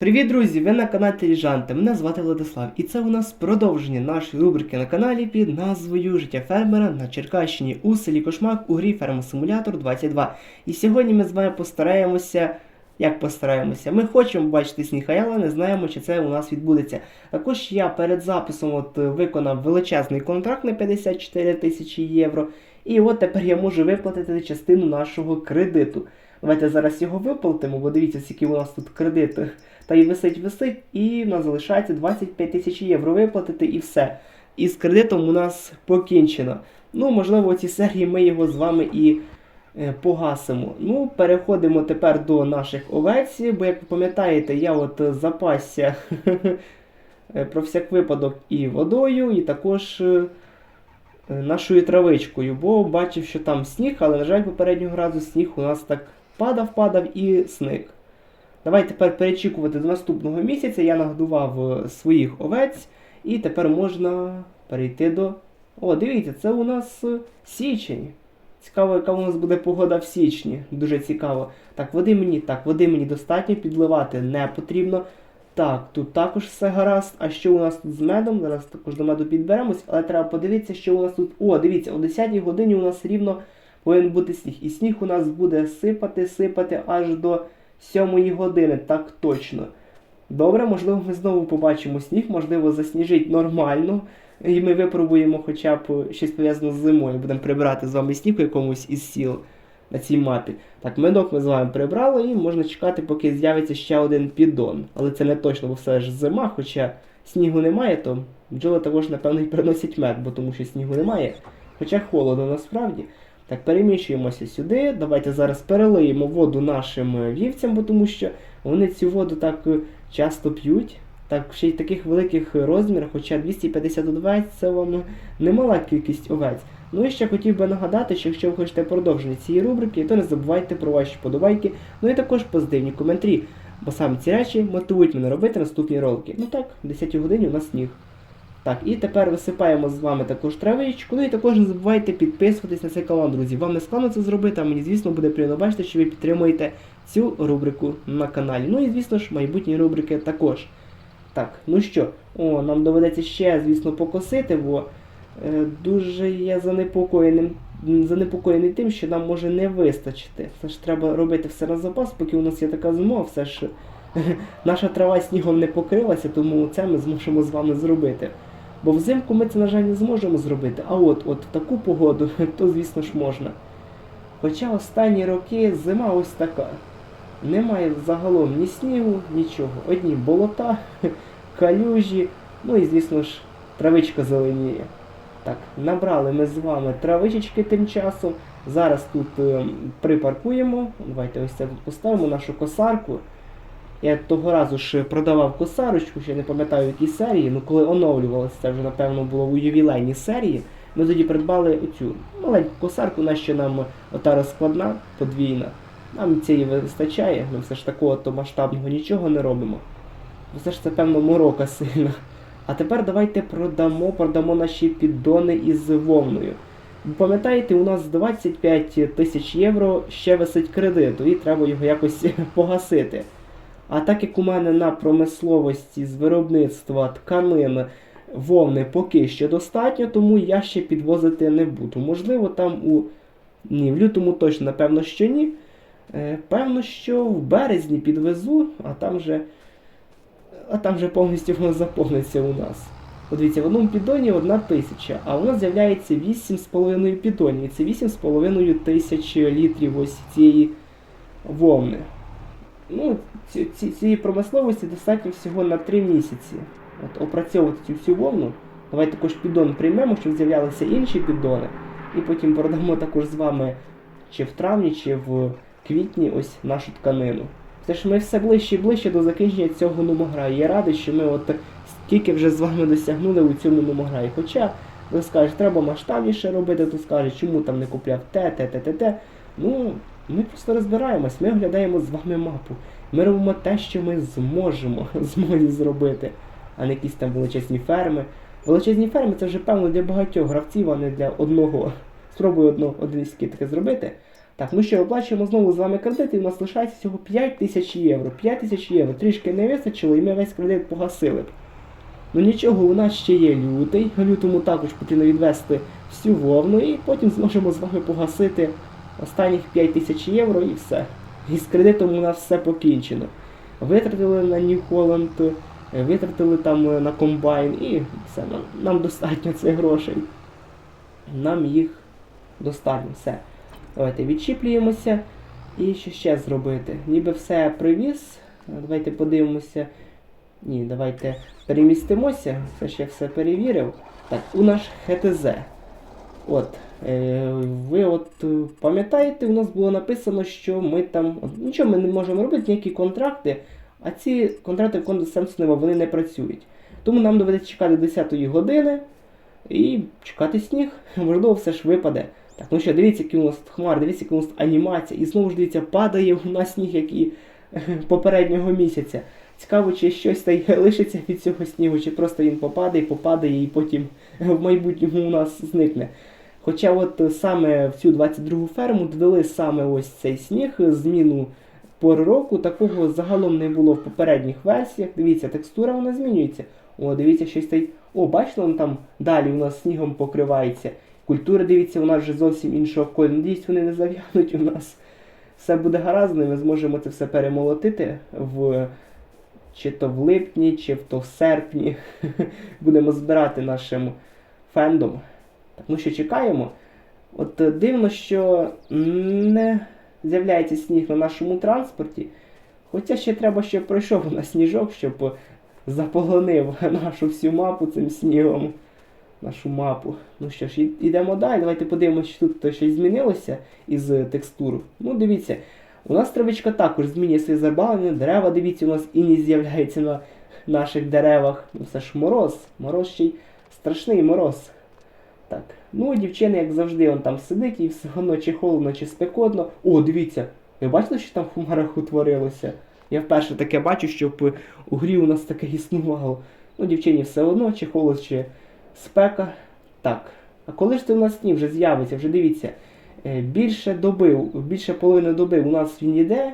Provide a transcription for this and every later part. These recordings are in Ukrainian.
Привіт, друзі! Ви на каналі Теліжанти. Мене звати Владислав, і це у нас продовження нашої рубрики на каналі під назвою Життя фермера на Черкащині у селі Кошмак у грі Ферма Симулятор 22. І сьогодні ми з вами постараємося. Як постараємося? Ми хочемо бачити сніг, але не знаємо, чи це у нас відбудеться. Також я перед записом от е, виконав величезний контракт на 54 тисячі євро. І от тепер я можу виплатити частину нашого кредиту. Давайте зараз його виплатимо, бо дивіться, скільки у нас тут кредит. Та й висить, висить, і в нас залишається 25 тисяч євро виплатити і все. І з кредитом у нас покінчено. Ну, можливо, у цій серії ми його з вами і е, погасимо. Ну, переходимо тепер до наших овець, бо, як ви пам'ятаєте, я от е, запасся е, про всяк випадок і водою, і також нашою травичкою, бо бачив, що там сніг, але, на жаль, попереднього разу сніг у нас так падав, падав і сник. Давай тепер перечікувати до наступного місяця. Я нагодував е, своїх овець, і тепер можна перейти до. О, дивіться, це у нас е, січень. Цікаво, яка у нас буде погода в січні. Дуже цікаво. Так, води мені, так, води мені достатньо підливати не потрібно. Так, тут також все гаразд. А що у нас тут з медом? Зараз також до меду підберемось, але треба подивитися, що у нас тут. О, дивіться, о 10-й годині у нас рівно повинен бути сніг. І сніг у нас буде сипати, сипати аж до 7 години, так точно. Добре, можливо, ми знову побачимо сніг, можливо, засніжить нормально. І ми випробуємо хоча б щось пов'язане з зимою. Будемо прибирати з вами сніг у якомусь із сіл на цій мапі. Так, медок ми з вами прибрали і можна чекати, поки з'явиться ще один піддон. Але це не точно, бо все ж зима, хоча снігу немає, то бджоли також, напевно, і приносять мед, бо тому що снігу немає. Хоча холодно насправді. Так, переміщуємося сюди. Давайте зараз перелиємо воду нашим е, вівцям, бо тому що вони цю воду так е, часто п'ють. Так, ще й таких великих розмірах, хоча 250 овець це вам немала кількість овець. Ну і ще хотів би нагадати, що якщо ви хочете продовження цієї рубрики, то не забувайте про ваші подобайки, ну і також позитивні коментарі. Бо саме ці речі мотивують мене робити наступні ролики. Ну так, в 10 годині у нас сніг. Так, і тепер висипаємо з вами також травичку. Ну і також не забувайте підписуватись на цей канал, друзі. Вам не складно це зробити, а мені, звісно, буде приємно бачити, що ви підтримуєте цю рубрику на каналі. Ну і, звісно ж, майбутні рубрики також. Так, ну що, о, нам доведеться ще, звісно, покосити, бо е, дуже я занепокоєним, занепокоєний тим, що нам може не вистачити. Все ж треба робити все на запас, поки у нас є така змога, все ж наша трава снігом не покрилася, тому це ми зможемо з вами зробити. Бо взимку ми це, на жаль, не зможемо зробити, а от от таку погоду, то звісно ж можна. Хоча останні роки зима ось така. Немає загалом ні снігу, нічого. Одні болота, калюжі, ну і звісно ж, травичка зеленіє. Так, набрали ми з вами травичечки тим часом. Зараз тут е, припаркуємо. Давайте ось це поставимо нашу косарку. Я того разу ж продавав косарочку, ще не пам'ятаю в якій серії, ну коли оновлювалося, це вже напевно було у ювілейній серії. Ми тоді придбали оцю маленьку косарку, на що нам ота розкладна, подвійна. Нам цієї вистачає, ми все ж такого то масштабного нічого не робимо. Бо Все ж це певно морока сильна. А тепер давайте продамо, продамо наші піддони із вовною. Пам'ятаєте, у нас 25 тисяч євро ще висить кредиту, і треба його якось погасити. А так як у мене на промисловості з виробництва тканин вовни поки що достатньо, тому я ще підвозити не буду. Можливо, там у. Ні, в лютому точно, напевно, що ні. Е, певно, що в березні підвезу, а там вже. А там вже повністю воно заповниться у нас. Подивіться, в одному піддоні одна тисяча, а нас з'являється 8,5 піддонів. І це 8,5 тисяч літрів ось цієї вовни. Ну, ці, ці, цієї промисловості достатньо всього на 3 місяці. От, опрацьовувати цю всю вовну. Давайте також піддон приймемо, щоб з'являлися інші піддони. І потім продамо також з вами чи в травні, чи в квітні ось нашу тканину. Це ж ми все ближче і ближче до закінчення цього номогра. Я радий, що ми от скільки вже з вами досягнули у цьому номограї. Хоча ви скажете, треба масштабніше робити, то скаже, чому там не купляв те, те, те, те, те. Ну, ми просто розбираємось, ми оглядаємо з вами мапу. Ми робимо те, що ми зможемо змозі зробити, а не якісь там величезні ферми. Величезні ферми це вже певно для багатьох гравців, а не для одного. Спробую одно, один таке зробити. Так, ну що, оплачуємо знову з вами кредит, і у нас лишається всього 5 тисяч євро. 5 тисяч євро. Трішки не вистачило, і ми весь кредит погасили. б. Ну нічого, у нас ще є лютий. Лютому також потрібно відвести всю вовну, і потім зможемо з вами погасити останніх 5 тисяч євро і все. І з кредитом у нас все покінчено. Витратили на New Holland, витратили там е, на комбайн і все, нам, нам достатньо цих грошей. Нам їх достатньо. Все. Давайте відчіплюємося. І що ще зробити? Ніби все привіз. Давайте подивимося. Ні, давайте перемістимося. Це ще все перевірив. Так, у наш ХТЗ. От. Е, ви от е, пам'ятаєте, у нас було написано, що ми там. от, Нічого ми не можемо робити, ніякі контракти, а ці контракти в Кондесенсонева вони не працюють. Тому нам доведеться чекати 10-ї години і чекати сніг. Можливо, все ж випаде. Так, ну що, дивіться, який у нас хмар, дивіться, яка у нас анімація. І знову ж дивіться, падає у нас сніг, як і попереднього місяця. Цікаво, чи щось та й лишиться від цього снігу, чи просто він попадає, попадає і потім в майбутньому у нас зникне. Хоча от е, саме в цю 22-гу ферму додали саме ось цей сніг, е, зміну пори року, такого загалом не було в попередніх версіях. Дивіться, текстура вона змінюється. О, дивіться, щось стоїть. О, бачите, воно там далі у нас снігом покривається. Культура, дивіться, у нас вже зовсім іншого кольору. Надіюсь, вони не зав'януть у нас. Все буде гаразд, ми зможемо це все перемолотити в чи то в липні, чи в то в серпні. Будемо збирати нашим фендом. Так, ну що чекаємо? От е, дивно, що не з'являється сніг на нашому транспорті. Хоча ще треба, щоб пройшов у нас сніжок, щоб заполонив нашу всю мапу цим снігом. Нашу мапу. Ну що ж, йдемо далі. Давайте подивимося, чи тут щось змінилося із е, текстур. Ну, дивіться, у нас травичка також змінює своє забавлення. Дерева, дивіться, у нас іні з'являється на наших деревах. Ну, це ж мороз. Мороз ще й страшний мороз. Так. Ну, дівчина, як завжди, он там сидить і все одно чи холодно, чи спекотно. О, дивіться, ви бачили, що там в хмарах утворилося? Я вперше таке бачу, щоб у грі у нас таке існувало. Ну, дівчині все одно, чи холод, чи спека. Так. А коли ж це у нас сніг вже з'явиться, вже дивіться, е, більше доби, більше половини доби у нас він йде,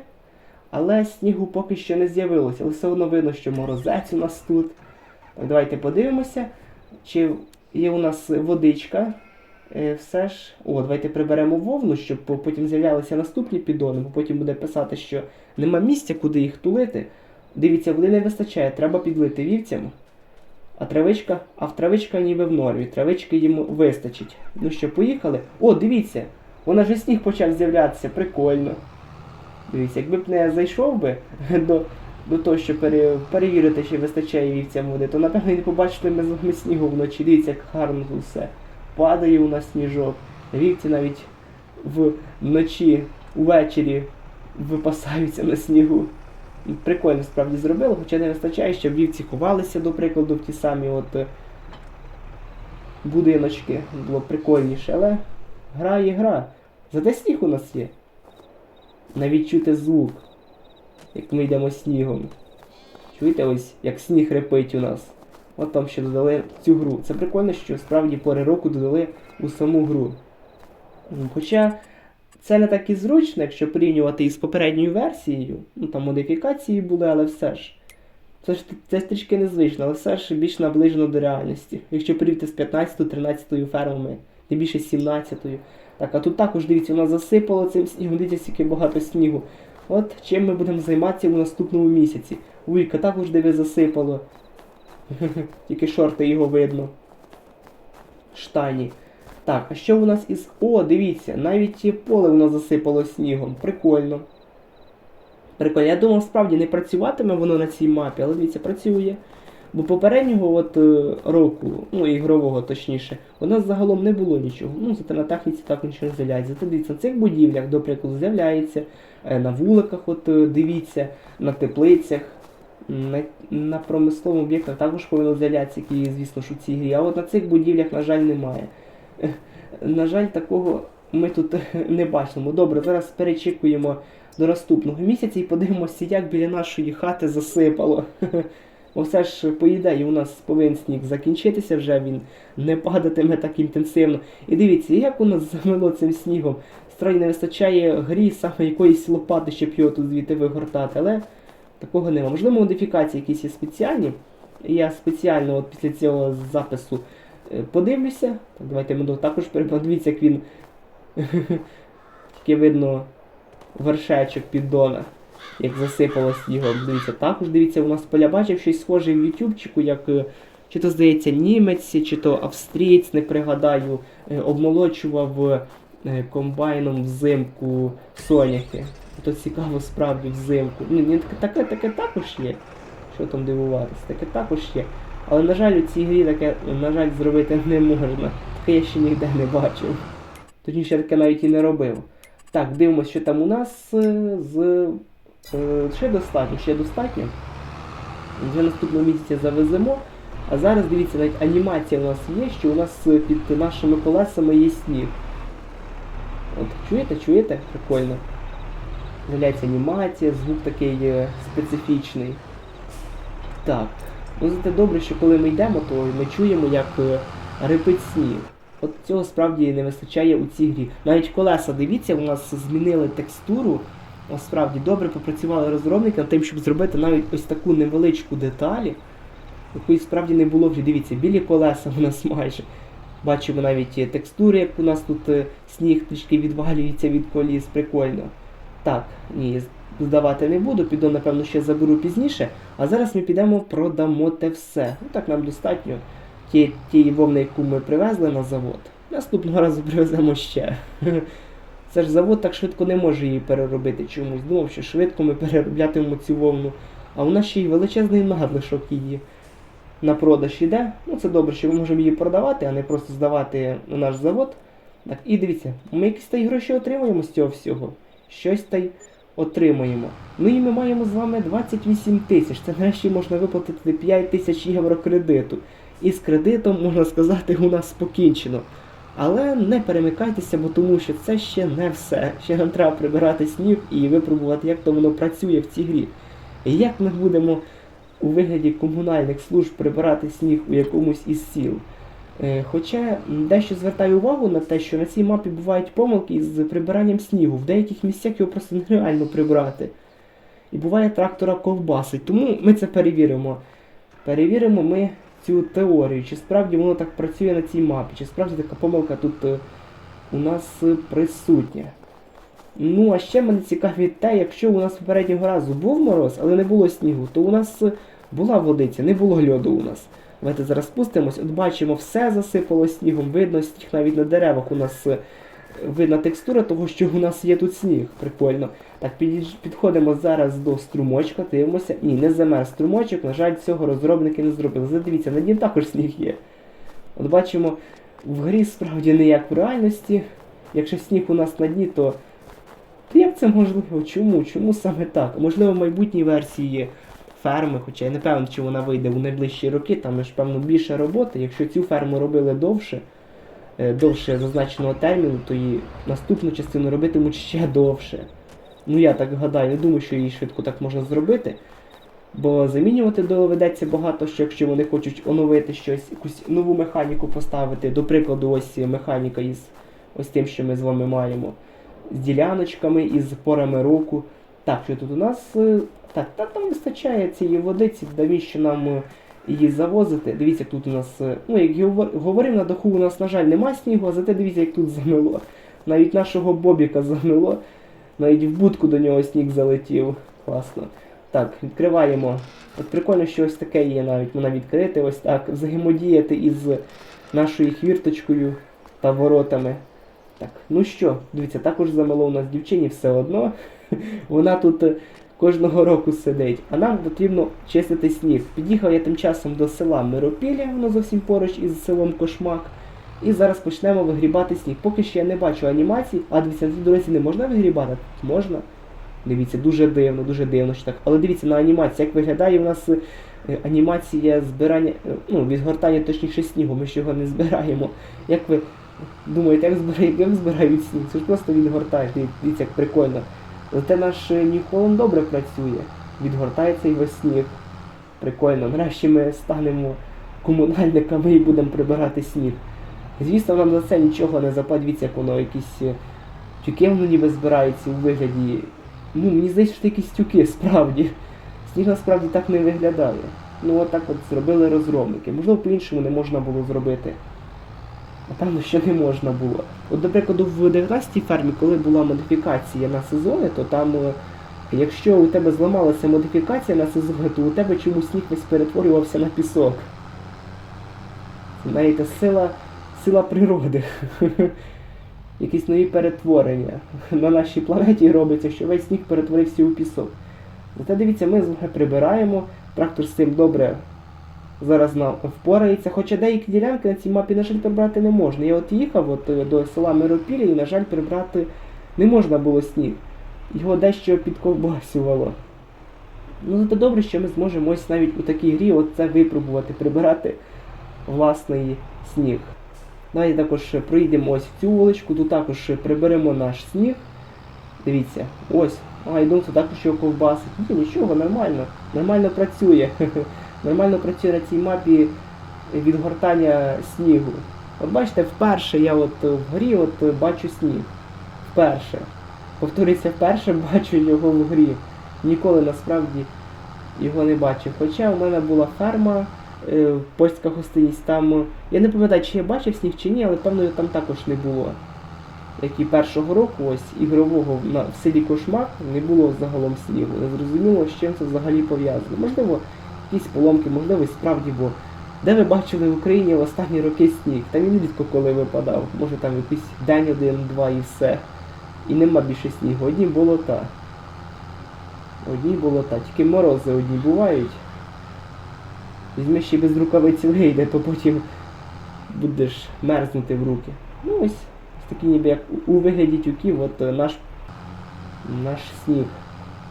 але снігу поки що не з'явилося. Але все одно видно, що морозець у нас тут. Так, давайте подивимося, чи є у нас водичка. Е, Все ж. О, давайте приберемо вовну, щоб потім з'являлися наступні підони, бо потім буде писати, що нема місця, куди їх тулити. Дивіться, води не вистачає, треба підлити вівцям. А травичка, а в травичка ніби в нормі. Травички йому вистачить. Ну що, поїхали? О, дивіться! Вона вже сніг почав з'являтися, прикольно. Дивіться, якби б не зайшов би до, до того, щоб пере, перевірити, чи вистачає вівцям води, то напевно і не побачили ми снігу вночі. Дивіться, як гарно тут все. Падає у нас сніжок. Вівці навіть вночі, увечері випасаються на снігу. Прикольно справді зробили, хоча не вистачає, щоб вівці ховалися, до прикладу, в ті самі от е, будиночки. Було прикольніше, але гра є гра. Зате сніг у нас є. Навіть чути звук, як ми йдемо снігом. Чуєте ось, як сніг репить у нас. От там ще додали цю гру. Це прикольно, що справді пори року додали у саму гру. Хоча це не так і зручно, якщо порівнювати із попередньою версією. Ну там модифікації були, але все ж. Це ж це трішки незвично, але все ж більш наближено до реальності. Якщо порівняти з 15-13 фермами, тим більше з 17-ю. Так, а тут також дивіться, у нас засипало цим снігом, дивіться, скільки багато снігу. От чим ми будемо займатися у наступному місяці. Вуйка також диви засипало. Тільки шорти його видно. Штані. Так, а що у нас із. О, дивіться, навіть поле воно засипало снігом. Прикольно. Прикольно. Я думав, справді не працюватиме воно на цій мапі, але дивіться, працює. Бо попереднього от, е, року, ну ігрового точніше, у нас загалом не було нічого. Ну, зате на техніці так нічого не з'являється. Зате дивіться, на цих будівлях, до прикладу, з'являється, е, на вуликах, от е, дивіться, на теплицях, на, на промислових об'єктах також повинно з'являтися, які, звісно ж, у цій грі. А от на цих будівлях, на жаль, немає. На жаль, такого ми тут не бачимо. Добре, зараз перечікуємо до наступного місяця і подивимося, як біля нашої хати засипало. Бо все ж по ідеї у нас повинен сніг закінчитися вже, він не падатиме так інтенсивно. І дивіться, як у нас замело цим снігом. справді не вистачає грі саме якоїсь лопати, щоб його тут звідти вигортати, але такого нема. Можливо, модифікації якісь є спеціальні. Я спеціально от після цього запису е, подивлюся. Так, давайте ми також перейдемо. Дивіться, як він тільки видно вершечок піддона, як засипало снігом. Дивіться, також дивіться, у нас поля бачив щось схоже в ютубчику, як е, чи то здається німець, чи то австрієць, не пригадаю, е, обмолочував е, комбайном взимку соняхи. То цікаво справді взимку. Ні, таке, таке, також є. Що там дивуватися, таке також є. Але, на жаль, у цій грі таке, на жаль, зробити не можна. Таке я ще ніде не бачив. Точніше, я таке навіть і не робив. Так, дивимося, що там у нас з. Е, Ще достатньо, ще достатньо. Вже наступного місяця завеземо. А зараз дивіться, навіть анімація у нас є, що у нас е, під нашими колесами є сніг. От чуєте, чуєте? Прикольно. З'являється анімація, звук такий е, специфічний. Так. Ну зате добре, що коли ми йдемо, то ми чуємо, як рипить сніг. От цього справді не вистачає у цій грі. Навіть колеса, дивіться, у нас змінили текстуру. О, справді добре попрацювали розробники над тим, щоб зробити навіть ось таку невеличку деталі, якої справді не було вже. Дивіться, білі колеса у нас майже. Бачимо навіть е, текстури, як у нас тут е, сніг трішки відвалюється від коліс, прикольно. Так, ні, здавати не буду, піду, напевно, ще заберу пізніше. А зараз ми підемо продамо те все. Ну так нам достатньо ті, тієї вовни, яку ми привезли на завод. Наступного разу привеземо ще. Це ж завод так швидко не може її переробити чомусь. Думав, що швидко ми перероблятимемо цю вовну. А у нас ще й величезний надлишок її на продаж іде. Ну це добре, що ми можемо її продавати, а не просто здавати на наш завод. Так, і дивіться, ми якісь та й гроші отримуємо з цього всього. Щось та й отримуємо. Ну і ми маємо з вами 28 тисяч. Це нарешті можна виплатити 5 тисяч євро кредиту. І з кредитом, можна сказати, у нас покінчено. Але не перемикайтеся, бо тому що це ще не все. Ще нам треба прибирати сніг і випробувати, як то воно працює в цій грі. І як ми будемо у вигляді комунальних служб прибирати сніг у якомусь із сіл. Е, Хоча дещо звертаю увагу на те, що на цій мапі бувають помилки з прибиранням снігу. В деяких місцях його просто нереально прибрати. І буває трактора ковбасить. Тому ми це перевіримо. Перевіримо ми цю теорію, чи справді воно так працює на цій мапі, чи справді така помилка тут е, у нас е, присутня. Ну, а ще мене цікавить те, якщо у нас попереднього разу був мороз, але не було снігу, то у нас е, була водиця, не було льоду у нас. Давайте зараз спустимось, от бачимо, все засипало снігом, видно сніг навіть на деревах у нас видна текстура того, що у нас є тут сніг. Прикольно. Так, підходимо зараз до струмочка, дивимося. Ні, не замер струмочок, на жаль, цього розробники не зробили. Задивіться, на дні також сніг є. От бачимо, в грі справді не як в реальності. Якщо сніг у нас на дні, то. То як це можливо? Чому? Чому саме так? Можливо, в майбутній версії ферми, хоча я не певен, чи вона вийде у найближчі роки, там ж певно більше роботи. Якщо цю ферму робили довше, довше зазначеного терміну, то і наступну частину робитимуть ще довше. Ну я так гадаю, не думаю, що її швидко так можна зробити. Бо замінювати доведеться багато, що якщо вони хочуть оновити щось, якусь нову механіку поставити, до прикладу, ось механіка із ось тим, що ми з вами маємо, з діляночками, із порами року. Так, що тут у нас. е, Так, та там вистачає цієї водиці, навіщо нам е, її завозити. Дивіться, як тут у нас, е, ну як я говорив, на даху у нас, на жаль, нема снігу, а зате дивіться, як тут замело. Навіть нашого Бобіка замело, навіть в будку до нього сніг залетів. Класно. Так, відкриваємо. От прикольно, що ось таке є навіть. Можна відкрити, ось так, взаємодіяти із нашою хвірточкою та воротами. Так, ну що, дивіться, також замело у нас дівчині все одно. Вона тут е, кожного року сидить, а нам потрібно чистити сніг. Під'їхав я тим часом до села Миропілля, воно зовсім поруч із селом Кошмак. І зараз почнемо вигрібати сніг. Поки що я не бачу анімацій, а дивіться, на цій дорозі не можна вигрібати? Можна. Дивіться, дуже дивно, дуже дивно, що так. Але дивіться на анімацію, як виглядає у нас е, анімація збирання, е, ну, відгортання точніше снігу, ми ж його не збираємо. Як ви думаєте, як збирають, як збирають сніг? Це ж просто відгортаєш, дивіться, як прикольно. Зате наш е, Ньюхолланд добре працює. Відгортається і весь сніг. Прикольно. Нарешті ми станемо комунальниками і будемо прибирати сніг. Звісно, нам за це нічого не заплатить, як воно якісь е, Тюки воно ніби збирається у вигляді. Ну, мені здається, що якісь тюки, справді. Сніг насправді так не виглядає. Ну от от зробили розробники. Можливо, по-іншому не можна було зробити. Напевно, що не можна було. От, до прикладу, в 19-й фермі, коли була модифікація на сезони, то там, е, якщо у тебе зламалася модифікація на сезони, то у тебе чомусь сніг весь перетворювався на пісок. Знаєте, сила, сила природи. Якісь нові перетворення на нашій планеті робиться, що весь сніг перетворився у пісок. Зате дивіться, ми з прибираємо, трактор з цим добре зараз нам впорається. Хоча деякі ділянки на цій мапі, на жаль, прибрати не можна. Я от їхав от, е, до села Миропілля і, на жаль, прибрати не можна було сніг. Його дещо підковбасювало. Ну, зате добре, що ми зможемо ось навіть у такій грі от це випробувати, прибирати власний сніг. Давайте також проїдемо ось в цю вуличку, тут також приберемо наш сніг. Дивіться, ось. А, і думаю, також його ковбасить. Ні, нічого, нормально. Нормально працює. Нормально працює на цій мапі відгортання снігу. От бачите, вперше я от вгорі от бачу сніг. Вперше. Повторюється, вперше бачу його в грі. Ніколи насправді його не бачив. Хоча у мене була ферма, е, польська гостиність, там. Я не пам'ятаю, чи я бачив сніг чи ні, але певно там також не було. Як і першого року, ось ігрового в селі Кошмак не було загалом снігу. Не зрозуміло, з чим це взагалі пов'язано. Можливо, якісь поломки, можливо, справді, бо де ви бачили в Україні в останні роки сніг? Та він рідко коли випадав. Може там якийсь день один-два і все. І нема більше снігу. Одні болота. Одні болота. Тільки морози одні бувають. Візьми ще без рукавиці вийде, то потім будеш мерзнути в руки. Ну ось, ось такі ніби як у- у вигляді тюків, от е, наш, наш сніг.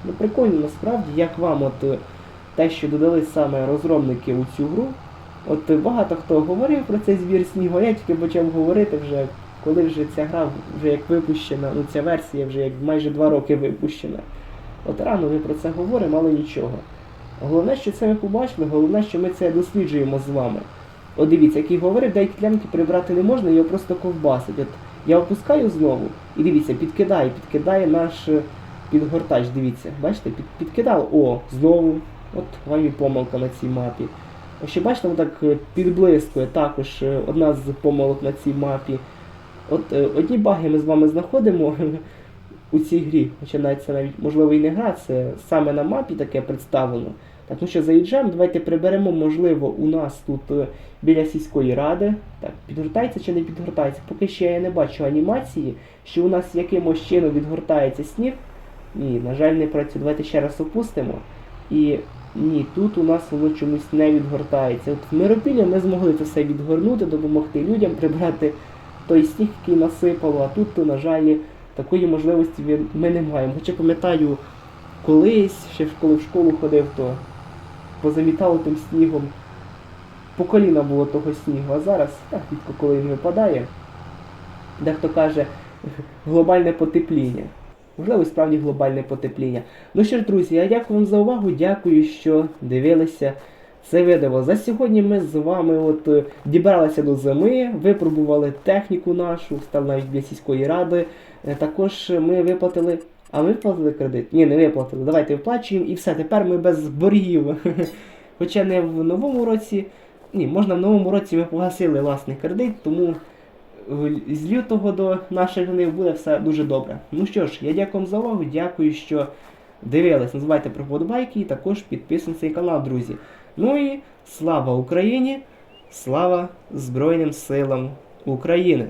Ну прикольно насправді, як вам от е, те, що додали саме розробники у цю гру. От багато хто говорив про цей збір снігу, я тільки почав говорити вже, коли вже ця гра вже як випущена, ну ця версія вже як майже два роки випущена. От рано ми про це говоримо, але нічого. Головне, що це ми побачили, головне, що ми це досліджуємо з вами. От дивіться, як і говорив, деякі клямки прибрати не можна, його просто ковбасить. От я опускаю знову, і дивіться, підкидає, підкидає наш е, підгортач, дивіться, бачите, під, підкидав, о, знову. От вам і помилка на цій мапі. Ще бачите, отак е, підблискує також е, одна з помилок на цій мапі. От е, одні баги ми з вами знаходимо у цій грі, хоча навіть це навіть можливо і не гра, це саме на мапі таке представлено. Так, ну що, заїжджаємо, давайте приберемо, можливо, у нас тут біля сільської ради. Так, підгортається чи не підгортається? Поки що я не бачу анімації, що у нас якимось чином відгортається сніг. Ні, на жаль, не працює. Давайте ще раз опустимо. І ні, тут у нас воно чомусь не відгортається. От в Миропіллі ми змогли це все відгорнути, допомогти людям прибрати той сніг, який насипало, а тут, то, на жаль, такої можливості ми не маємо. Хоча пам'ятаю, колись, ще коли в школу ходив, то позамітало тим снігом. По коліна було того снігу, а зараз так рідко коли він випадає. Дехто каже глобальне потепління. Можливо, справді глобальне потепління. Ну що ж, друзі, я дякую вам за увагу. Дякую, що дивилися це відео. За сьогодні ми з вами от е, дібралися до зими, випробували техніку нашу, стали навіть для сільської ради. Е, Також ми виплатили. А ми виплатили кредит? Ні, не виплатили. Давайте виплачуємо і все. Тепер ми без боргів. Хоча не в новому році. Ні, можна в новому році ми погасили власний кредит, тому з лютого до наших гнив буде все дуже добре. Ну що ж, я дякую вам за увагу, дякую, що дивились. Не забувайте про і також підписуйтесь на цей канал, друзі. Ну і слава Україні! Слава Збройним силам України!